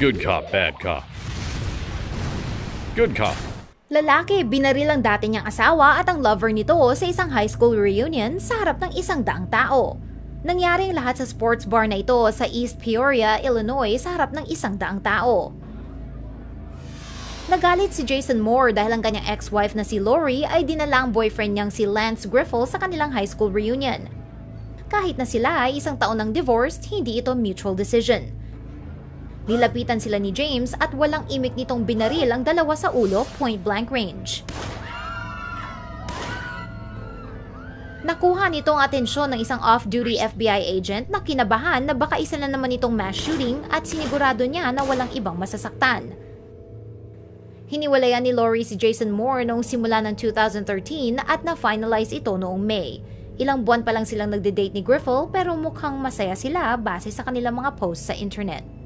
Good cop, bad cop. Good cop. Lalaki, binaril ang dati niyang asawa at ang lover nito sa isang high school reunion sa harap ng isang daang tao. Nangyaring lahat sa sports bar na ito sa East Peoria, Illinois sa harap ng isang daang tao. Nagalit si Jason Moore dahil ang kanyang ex-wife na si Lori ay dinala ang boyfriend niyang si Lance Griffel sa kanilang high school reunion. Kahit na sila ay isang taon ng divorced, hindi ito mutual decision. Nilapitan sila ni James at walang imik nitong binaril ang dalawa sa ulo point blank range. Nakuha nito ang atensyon ng isang off-duty FBI agent na kinabahan na baka isa na naman itong mass shooting at sinigurado niya na walang ibang masasaktan. Hiniwalayan ni Lori si Jason Moore noong simula ng 2013 at na-finalize ito noong May. Ilang buwan pa lang silang nagde-date ni Griffel pero mukhang masaya sila base sa kanilang mga posts sa internet.